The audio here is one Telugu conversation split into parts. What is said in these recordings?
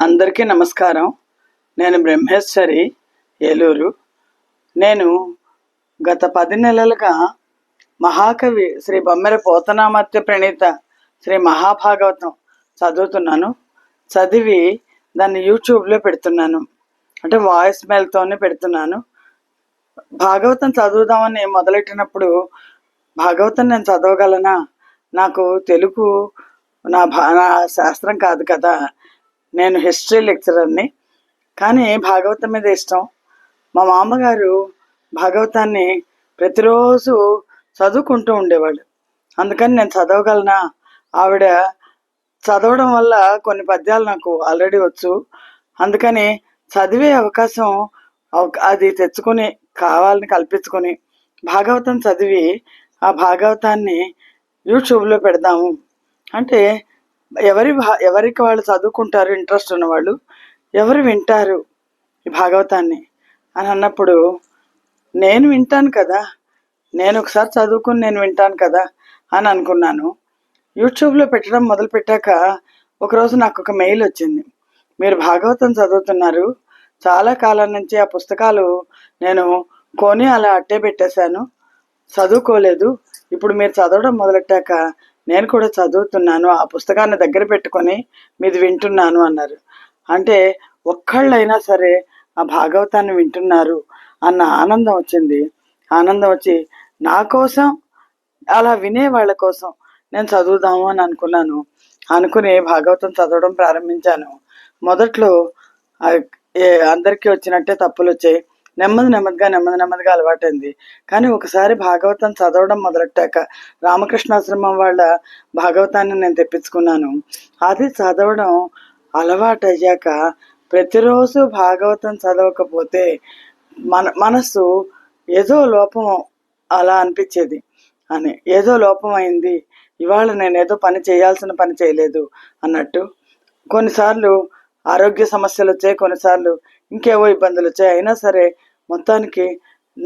అందరికీ నమస్కారం. నేను బ్రహ్మేశ్వరి ఏలూరు. నేను గత పది నెలలుగా మహాకవి శ్రీ బొమ్మెర పోతనామత్య ప్రణీత శ్రీ మహాభాగవతం చదువుతున్నాను. చదివి దాన్ని యూట్యూబ్లో పెడుతున్నాను. అంటే వాయిస్ మెయిల్తోనే పెడుతున్నాను. భాగవతం చదువుదామని మొదలెట్టినప్పుడు భాగవతం నేను చదవగలనా? నాకు తెలుగు నా భా నా శాస్త్రం కాదు కదా. నేను హిస్టరీ లెక్చరర్ని కానీ భాగవతం మీద ఇష్టం. మా మామగారు భాగవతాన్ని ప్రతిరోజు చదువుకుంటూ ఉండేవాడు అందుకని నేను చదవగలనా? ఆవిడ చదవడం వల్ల కొన్ని పద్యాలు నాకు ఆల్రెడీ వచ్చు. అందుకని చదివే అవకాశం అది తెచ్చుకొని కావాలని కల్పించుకొని భాగవతం చదివి ఆ భాగవతాన్ని యూట్యూబ్లో పెడదాము. అంటే ఎవరి ఎవరికి వాళ్ళు చదువుకుంటారు ఇంట్రెస్ట్ ఉన్నవాళ్ళు ఎవరు వింటారు ఈ భాగవతాన్ని? అని అన్నప్పుడు నేను వింటాను కదా నేను ఒకసారి చదువుకుని నేను వింటాను కదా అని అనుకున్నాను. యూట్యూబ్లో పెట్టడం మొదలు పెట్టాక ఒకరోజు నాకు ఒక మెయిల్ వచ్చింది. మీరు భాగవతం చదువుతున్నారు చాలా కాలం నుంచి ఆ పుస్తకాలు నేను కొని అలా అట్టే పెట్టేశాను. చదువుకోలేదు. ఇప్పుడు మీరు చదవడం మొదలెట్టాక నేను కూడా చదువుతున్నాను ఆ పుస్తకాన్ని దగ్గర పెట్టుకొని మీది వింటున్నాను అన్నారు. అంటే ఒక్కళ్ళైనా సరే ఆ భాగవతాన్ని వింటున్నారు అన్న ఆనందం వచ్చింది. ఆనందం వచ్చి నా కోసం అలా వినే వాళ్ళ కోసం నేను చదువుదాము అని అనుకున్నాను. అనుకుని భాగవతం చదవడం ప్రారంభించాను. మొదట్లో అందరికీ వచ్చినట్టే తప్పులు వచ్చాయి. నెమ్మది నెమ్మదిగా నెమ్మది నెమ్మదిగా అలవాటైంది. కానీ ఒకసారి భాగవతం చదవడం మొదలెట్టాక రామకృష్ణాశ్రమం వాళ్ళ భాగవతాన్ని నేను తెప్పించుకున్నాను. అది చదవడం అలవాటయ్యాక ప్రతిరోజు భాగవతం చదవకపోతే మన మనసు ఏదో లోపం అలా అనిపించేది. అని ఏదో లోపం అయింది ఇవాళ నేను ఏదో పని చేయాల్సిన పని చేయలేదు అన్నట్టు. కొన్నిసార్లు ఆరోగ్య సమస్యలు వచ్చాయి కొన్నిసార్లు ఇంకేవో ఇబ్బందులు వచ్చాయి అయినా సరే మొత్తానికి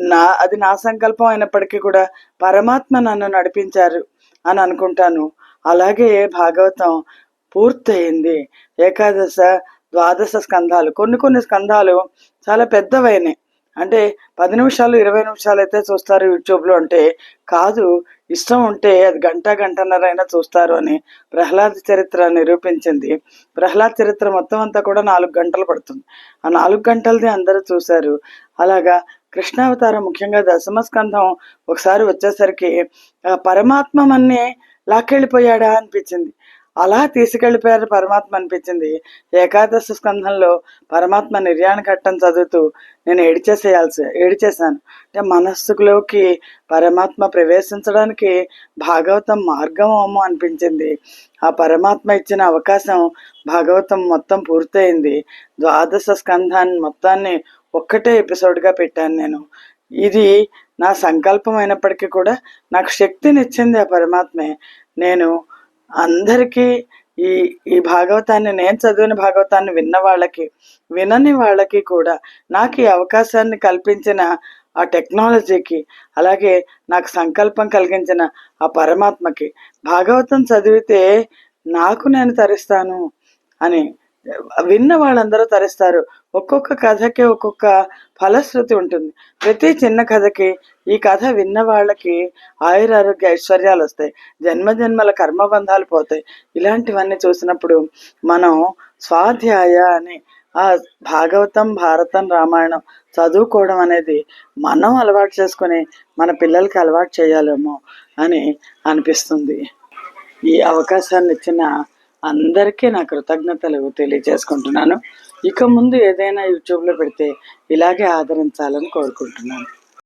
నా అది నా సంకల్పం అయినప్పటికీ కూడా పరమాత్మ నన్ను నడిపించారు అని అనుకుంటాను. అలాగే భాగవతం పూర్తయింది. ఏకాదశ ద్వాదశ స్కంధాలు కొన్ని కొన్ని స్కంధాలు చాలా పెద్దవైనాయి. అంటే పది నిమిషాలు ఇరవై నిమిషాలు అయితే చూస్తారు యూట్యూబ్లో అంటే కాదు ఇష్టం ఉంటే అది గంట గంటన్నరైనా చూస్తారు అని ప్రహ్లాద్ చరిత్ర నిరూపించింది. ప్రహ్లాద్ చరిత్ర మొత్తం అంతా కూడా నాలుగు గంటలు పడుతుంది. ఆ నాలుగు గంటలది అందరూ చూశారు. అలాగా కృష్ణావతారం ముఖ్యంగా దశమ స్కంధం ఒకసారి వచ్చేసరికి పరమాత్మ మన్నే లాక్కెళ్ళిపోయాడా అనిపించింది. అలా తీసుకెళ్ళిపోయారు పరమాత్మ అనిపించింది. ఏకాదశ స్కంధంలో పరమాత్మ నిర్యాణ ఘట్టం చదువుతూ నేను ఏడిచేసేయాల్సి ఏడిచేశాను. అంటే మనస్సులోకి పరమాత్మ ప్రవేశించడానికి భాగవతం మార్గం అమ్మ అనిపించింది. ఆ పరమాత్మ ఇచ్చిన అవకాశం భాగవతం మొత్తం పూర్తయింది. ద్వాదశ స్కంధాన్ని మొత్తాన్ని ఒక్కటే ఎపిసోడ్గా పెట్టాను నేను. ఇది నా సంకల్పం అయినప్పటికీ కూడా నాకు శక్తినిచ్చింది ఆ పరమాత్మే. నేను అందరికీ ఈ ఈ భాగవతాన్ని నేను చదివిన భాగవతాన్ని విన్న వాళ్ళకి వినని వాళ్ళకి కూడా నాకు ఈ అవకాశాన్ని కల్పించిన ఆ టెక్నాలజీకి అలాగే నాకు సంకల్పం కలిగించిన ఆ పరమాత్మకి భాగవతం చదివితే నాకు నేను తరిస్తాను అని విన్న వాళ్ళందరూ తరిస్తారు. ఒక్కొక్క కథకి ఒక్కొక్క ఫలశ్రుతి ఉంటుంది. ప్రతి చిన్న కథకి ఈ కథ విన్న వాళ్ళకి ఆయురారోగ్య ఐశ్వర్యాలు వస్తాయి. జన్మ జన్మల కర్మబంధాలు పోతాయి. ఇలాంటివన్నీ చూసినప్పుడు మనం స్వాధ్యాయ అని ఆ భాగవతం భారతం రామాయణం చదువుకోవడం అనేది మనం అలవాటు చేసుకొని మన పిల్లలకి అలవాటు చేయాలేమో అని అనిపిస్తుంది. ఈ అవకాశాన్ని ఇచ్చిన అందరికీ నా కృతజ్ఞతలు తెలియజేసుకుంటున్నాను. ఇక ముందు ఏదైనా యూట్యూబ్లో పెడితే ఇలాగే ఆదరించాలని కోరుకుంటున్నాను.